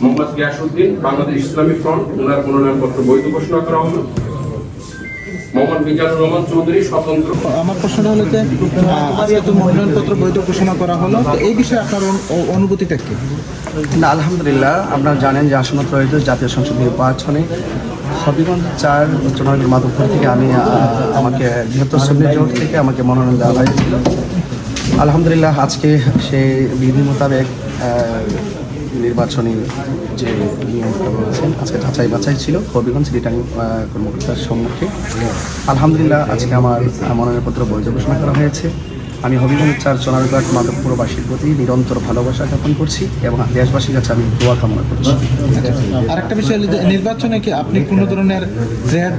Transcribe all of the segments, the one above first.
মোহাম্মদ গিয়াসউদ্দিন বাংলাদেশ ইসলামী front ওনার মনোনয়নপত্র বৈধ ঘোষণা করা হলো। মোহাম্মদ মিজানুর রহমান চৌধুরী স্বতন্ত্র। আমার প্রশ্ন হলো যে আজকে তো মনোনয়নপত্র বৈধ ঘোষণা করা হলো এই বিষয়ে আপনার অনুভূতিটা কি? না আলহামদুলিল্লাহ আপনারা জানেন যে আসন্ন ত্রয়োদশ জাতীয় সংসদ নির্বাচনে হবিগঞ্জ চার উচ্চনগর মাধবপুর থেকে আমি আমাকে বৃহত্তর শ্রমিক জোট থেকে আমাকে মনোনয়ন দেওয়া হয়েছিল। আলহামদুলিল্লাহ আজকে সেই বিধি মোতাবেক নির্বাচনী যে নিয়মটা রয়েছেন আজকে যাচাই বাছাই ছিল। হবিগঞ্জ রিটার্নিং কর্মকর্তার সম্মুখে। আলহামদুলিল্লাহ, আজকে আমার মনোনয়নপত্র বৈধ ঘোষণা করা হয়েছে। আমি হবিগঞ্জ চার সোনারঘাট মাধবপুরবাসীর প্রতি নিরন্তর ভালোবাসা জ্ঞাপন করছি এবং দেশবাসীর কাছে আমি দোয়া কামনা করছি। আরেকটা বিষয় নির্বাচনে কি আপনি কোনো ধরনের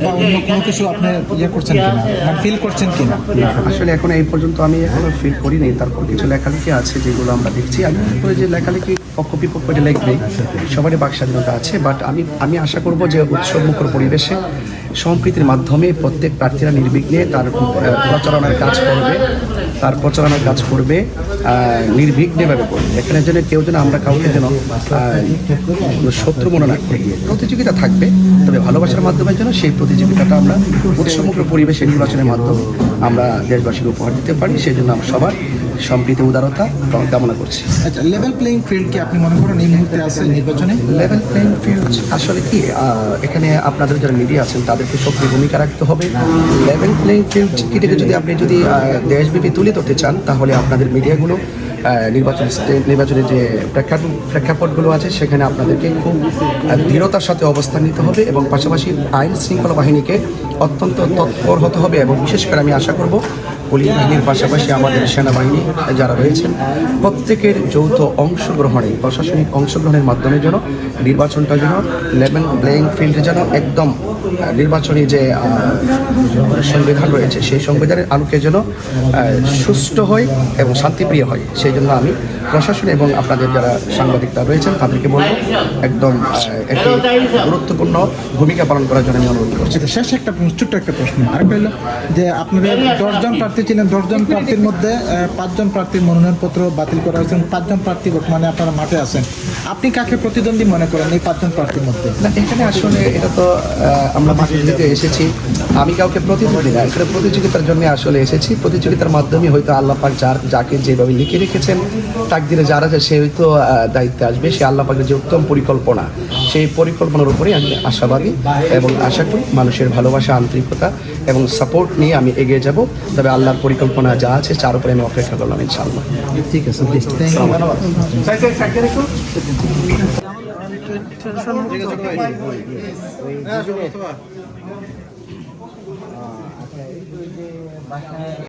বা অন্য কোনো কিছু আপনি ইয়ে করছেন কিনা? মানে ফিল করছেন কিনা? না, আসলে এখন এই পর্যন্ত আমি এখনও ফিল করিনি তারপর কিছু লেখালেখি আছে যেগুলো আমরা দেখছি। আমি মনে করি যে লেখালেখি পক্ষ বিপক্ষ এটা লিখবে। সবারই বাক স্বাধীনতা আছে। বাট আমি আমি আশা করব যে উৎসব মুখর পরিবেশে সম্প্রীতির মাধ্যমে প্রত্যেক প্রার্থীরা নির্বিঘ্নে তার প্রচারণার কাজ করবে, তার প্রচারণার কাজ করবে নির্বিঘ্নেভাবে করবে। এখানে যেন কেউ যেন আমরা কাউকে যেন শত্রু মনে না করি। প্রতিযোগিতা থাকবে, তবে ভালোবাসার মাধ্যমে যেন সেই প্রতিযোগিতাটা আমরা উৎসমুখর পরিবেশে নির্বাচনের মাধ্যমে আমরা দেশবাসীকে উপহার দিতে পারি, সেই জন্য আমরা সবার সম্প্রীতি উদারতা কামনা করছি। আচ্ছা লেভেল প্লেইং ফিল্ড কি আপনি মনে করেন এই মুহূর্তে আছে নির্বাচনে? লেভেল প্লেইং ফিল্ড আসলে কি এখানে আপনাদের যারা মিডিয়া আছেন তাদেরকে সক্রিয় ভূমিকা রাখতে হবে। লেভেল প্লেইং ফিল্ড চিঠিটাকে যদি আপনি যদি দেশব্যাপী তুলে ধরতে চান তাহলে আপনাদের মিডিয়াগুলো নির্বাচন নির্বাচনের যে প্রেক্ষাপট প্রেক্ষাপটগুলো আছে সেখানে আপনাদেরকে খুব দৃঢ়তার সাথে অবস্থান নিতে হবে এবং পাশাপাশি আইন শৃঙ্খলা বাহিনীকে অত্যন্ত তৎপর হতে হবে এবং বিশেষ করে আমি আশা করব পুলিশ বাহিনীর পাশাপাশি আমাদের সেনাবাহিনী যারা রয়েছেন, প্রত্যেকের যৌথ অংশগ্রহণে, প্রশাসনিক অংশগ্রহণের মাধ্যমে যেন নির্বাচনটা যেন লেভেল প্লেয়িং ফিল্ডে যেন একদম নির্বাচনী যে সংবিধান রয়েছে সেই সংবিধানের আলোকে যেন সুষ্ঠু হয় এবং শান্তিপ্রিয় হয় সেই জন্য আমি প্রশাসন এবং আপনাদের যারা সাংবাদিকরা রয়েছেন তাদেরকে বলব একদম একটি গুরুত্বপূর্ণ ভূমিকা পালন করার জন্য আমি অনুরোধ করছি। আচ্ছা শেষ একটা ছোট্ট একটা প্রশ্ন। আরেকটা হলো যে আপনাদের দশজন প্রার্থী ছিলেন দশজন প্রার্থীর মধ্যে পাঁচজন প্রার্থীর মনোনয়নপত্র বাতিল করা হয়েছে পাঁচজন প্রার্থী বর্তমানে আপনারা মাঠে আছেন। আপনি কাকে প্রতিদ্বন্দ্বী মনে করেন এই পাঁচজন প্রার্থীর মধ্যে? না এখানে আসলে এটা তো আমরা প্রতিযোগিতাতে এসেছি আমি কাউকে প্রতিদ্বন্দ্বী না এখানে প্রতিযোগিতার জন্য আসলে এসেছি প্রতিযোগিতার মাধ্যমে হয়তো আল্লাহ পাক যার যাকে যেভাবে লিখে রেখেছেন তাকদিরে যারা আছে সে হয়তো দায়িত্বে আসবে সে আল্লাহ পাকের যে উত্তম পরিকল্পনা সেই পরিকল্পনার উপরেই আমি আশাবাদী এবং আশা করি মানুষের ভালোবাসা আন্তরিকতা এবং সাপোর্ট নিয়ে আমি এগিয়ে যাব তবে আল্লাহর পরিকল্পনা যা আছে তার উপরে আমি অপেক্ষা করলাম ইনশাআল্লাহ ঠিক আছে ইউ